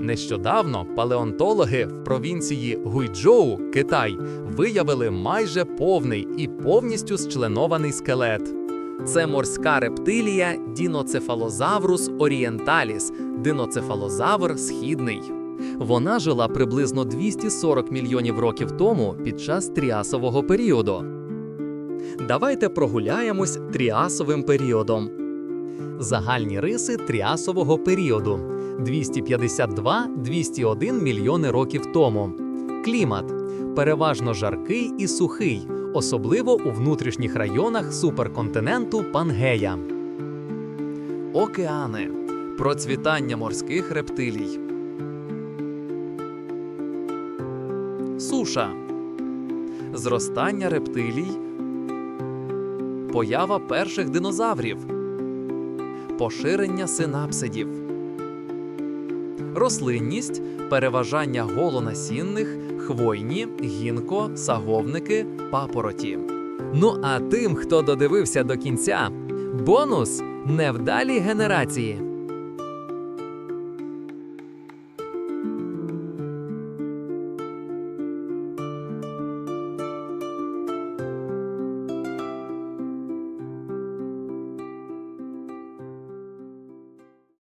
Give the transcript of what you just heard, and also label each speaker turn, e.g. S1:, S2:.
S1: Нещодавно палеонтологи в провінції Гуйчжоу, Китай, виявили майже повний і повністю зчленований скелет. Це морська рептилія Діноцефалозаврус орієнталіс, диноцефалозавр східний. Вона жила приблизно 240 мільйонів років тому під час тріасового періоду. Давайте прогуляємось тріасовим періодом. Загальні риси тріасового періоду 252-201 мільйони років тому. Клімат переважно жаркий і сухий, особливо у внутрішніх районах суперконтиненту Пангея. Океани процвітання морських рептилій. Суша зростання рептилій. Поява перших динозаврів. Поширення синапсидів. Рослинність переважання голонасінних, хвойні, гінко, саговники, папороті. Ну а тим, хто додивився до кінця, бонус невдалі генерації.